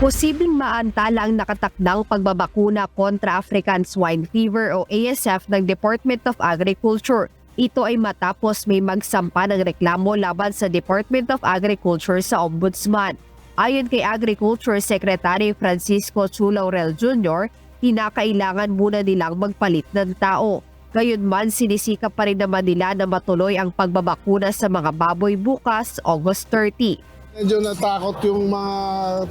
Posibleng maantala ang nakatakdang pagbabakuna kontra African Swine Fever o ASF ng Department of Agriculture. Ito ay matapos may magsampa ng reklamo laban sa Department of Agriculture sa Ombudsman. Ayon kay Agriculture Secretary Francisco Chulaurel Jr., hinakailangan muna nilang magpalit ng tao. Gayunman sinisikap pa rin naman nila na matuloy ang pagbabakuna sa mga baboy bukas August 30. Medyo natakot yung mga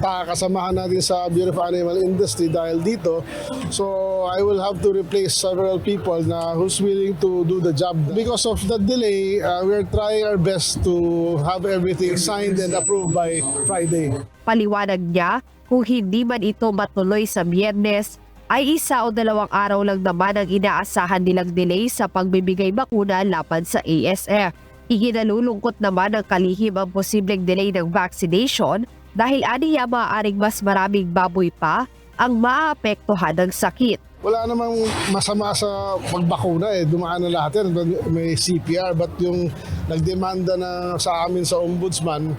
ta- kasamahan natin sa Bureau of Animal Industry dahil dito. So I will have to replace several people na who's willing to do the job. Because of the delay, uh, we're trying our best to have everything signed and approved by Friday. Paliwanag niya, kung hindi man ito matuloy sa biyernes, ay isa o dalawang araw lang naman ang inaasahan nilang delay sa pagbibigay bakuna laban sa ASF. Iginalulungkot naman ng kalihim ang posibleng delay ng vaccination dahil aniya maaaring mas maraming baboy pa ang maapektuhan ng sakit. Wala namang masama sa pagbakuna eh. Dumaan na lahat yan. May CPR. But yung nagdemanda na sa amin sa ombudsman,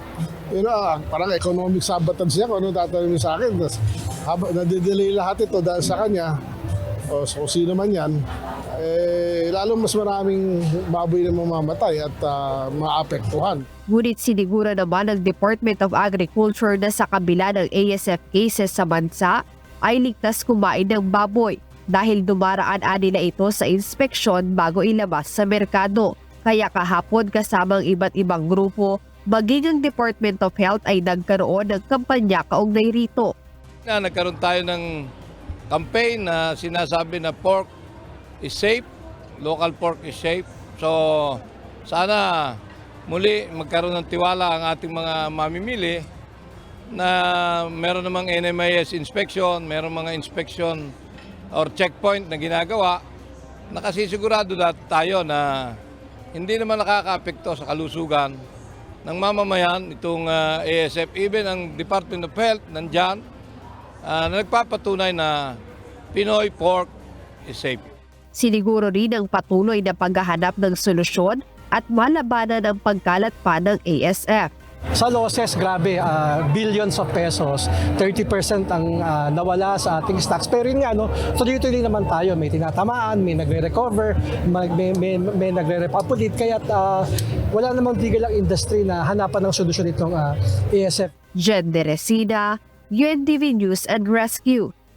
you know, parang economic sabotage siya kung ano tatanungin sa akin. Haba, nadidelay lahat ito dahil sa kanya, o so, sino man yan, eh, lalo mas maraming baboy na mamamatay at ah, maapektuhan. Ngunit siniguro naman ng Department of Agriculture na sa kabila ng ASF cases sa bansa ay ligtas kumain ng baboy dahil dumaraan nila ito sa inspeksyon bago ilabas sa merkado. Kaya kahapon kasamang iba't ibang grupo, maging ang Department of Health ay nagkaroon ng kampanya kaugnay rito. na nagkaroon tayo ng campaign na sinasabi na pork is safe, local pork is safe. So sana muli magkaroon ng tiwala ang ating mga mamimili na meron namang NMIS inspection, meron mga inspection or checkpoint na ginagawa, nakasisigurado na tayo na hindi naman nakakaapekto sa kalusugan ng mamamayan itong ah, ASF. Even ang Department of Health nandyan, ah, na nagpapatunay na Pinoy pork is safe. Siniguro rin ang patuloy na paghahanap ng solusyon at malabanan ang pagkalat pa ng ASF. Sa losses, grabe, ah, billions of pesos, 30% ang ah, nawala sa ating stocks. Pero yun nga, no, tuloy-tuloy naman tayo. May tinatamaan, may nagre-recover, may, may, may, may nagre-repapulit. Kaya ah, wala namang tigil ang industry na hanapan ng solusyon itong ah, ASF. Jen De Resina, UNTV News and Rescue.